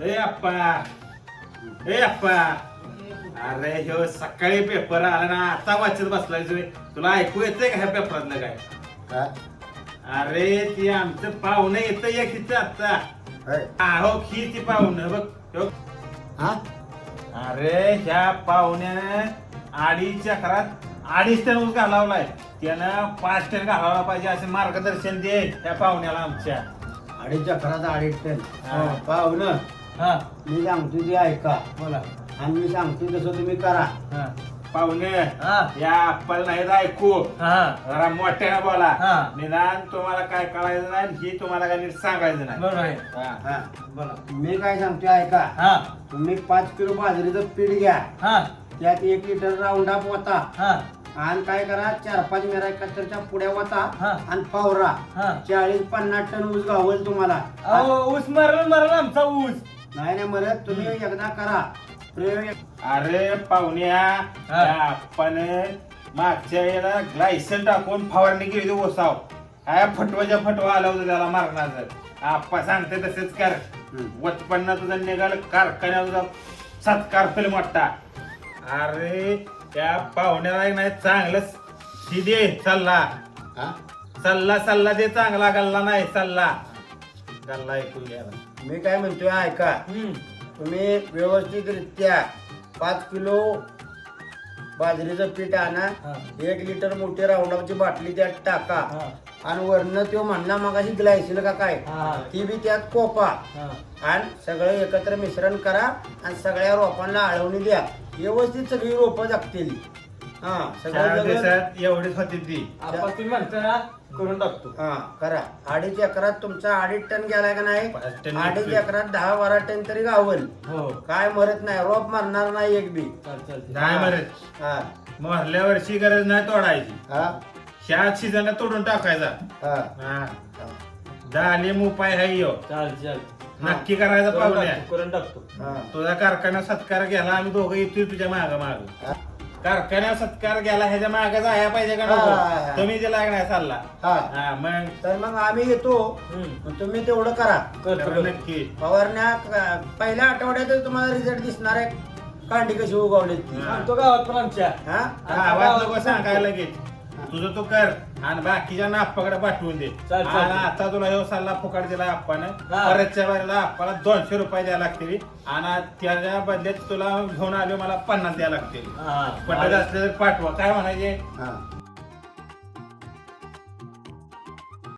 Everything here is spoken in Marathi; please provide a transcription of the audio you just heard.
ए अप्पा ए अप्पा. अरे ह्यो सकाळी पेपर आला ना आता वाचत बसलाय तुम्ही. तुला ऐकू येतंय का ह्या पेपरातलं काय? काय अरे ती आमचं पाहुणं येतं या किती आता. होय. आहो खी ती पाहुणं बघ. ह्यो. हा? अरे ह्या पाहुण्यानं अडीच अकरात अडीच टन ऊस घालावलाय. त्यानं पाच टन घालावला पाहिजे असे मार्गदर्शन दे त्या पाहुण्याला आमच्या. अडीच अकराचा अडीच टन. हो, पाहुणं. हा. मी सांगतो ते ऐका. बोला. आणि मी सांगतो तसं तुम्ही करा. हा. पाहुणे हा. या अप्पल नाही ऐकू. हा जरा मोठ्यानं बोला. हा. निदान तुम्हाला काय कळायचं नाही आणि हे तुम्हाला काय नीट सांगायचं नाही. बरोबर आहे. हा. हा. बोला. मी काय सांगतो ऐका. हा. तुम्ही पाच किलो बाजरीचं पीठ घ्या. हा. त्यात एक लिटर राऊंड अप होता हा. आणि काय करा चार पाच मेरा कचरच्या पुड्या होता हा. आणि पावरा. हा. चाळीस पन्नास टन ऊस गावल तुम्हाला. अहो ऊस मरल मरल आमचा ऊस. नाही नाही मरत तुम्ही एकदा करा प्रयोग अरे पाहुण्या हा. त्या आपण मागच्या वेळेला ग्लायसन टाकून फवारणी केली होती ओसाव काय फटवाच्या फटवा आला होता त्याला मारण्याचं आप्पा सांगते तसेच कर हम्म. उत्पन्न तुझं निघाल कारखान्यात तुझा सत्कार फिल्म वाटता अरे त्या पाहुण्याला नाही चांगलं ही दे सल्ला हा? सल्ला सल्ला दे चांगला गल्ला नाही सल्ला गल्ला ऐकून घ्या मी काय म्हणतोय ऐका. तुम्ही व्यवस्थितरित्या पाच किलो बाजरीचं पीठ आणा हा. एक लिटर मोठी राऊंडअपची बाटली त्यात टाका हा. आणि वरनं तो म्हणला मगाशी ग्लायसिल का काय हा. ती बी त्यात कोपा हा. आणि सगळं एकत्र मिश्रण करा आणि सगळ्या रोपांना आळवणी द्या व्यवस्थित सगळी रोपं जगतील हा चार सगळं जगल- दिवसात एवढीच होती ती. आपण तुम्ही म्हणता ना करून टाकतो हा करा. अडीच एकरात तुमचा अडीच टन गेलाय का नाही? पाच टन अडीच निघतोय. एकरात दहा बारा टन तरी गावल. हो. काय मरत नाही रोप मरणार नाही एक बी. चाल चालते नाही मरत. हा. मोहरल्या वर्षी गरज नाही तोडायची. हा. ह्या सीझन तोडून टाकायचा. हा. हा. हा. झाले उपाय आहे यो. चाल चाल. नक्की करायचा करून पाहुण्या. टाकतो, करून टाकतो. हा. तुझा कारखाना सत्कार घ्यायला आम्ही दोघं येतोय तुझ्या माग माग. हा. कारखान्यात सत्कार घ्यायला ह्याच्या माग जाया पाहिजे का हा, हा, नको हा. तुम्ही जे लागणार चालला हा. हा मग तर मग आम्ही येतो हम्म. मग तुम्ही तेवढं करा करतो. नक्की फवारण्या क- पहिल्या आठवड्यातच तुम्हाला रिझल्ट दिसणार आहे कांडी कशी उगवली ती हा. सांगतो गावात पण आमच्या हा गावात सांगायला लगेच तुझं तू कर. आणि बाकीच्या आप्पाकडे पाठवून दे. चाल, चाल. आणि आता तुला ह्यो सल्ला फुकाट दिला आप्पानं. हा. परतच्या वेळेला आप्पाला दोनशे रुपये द्यायला लागतील. आणि त्याच्या बदल्यात तुला घेऊन आलो मला पन्नास द्यायला लागतील. हा. पटत असले तर पाठवा. काय म्हणायचे? हा.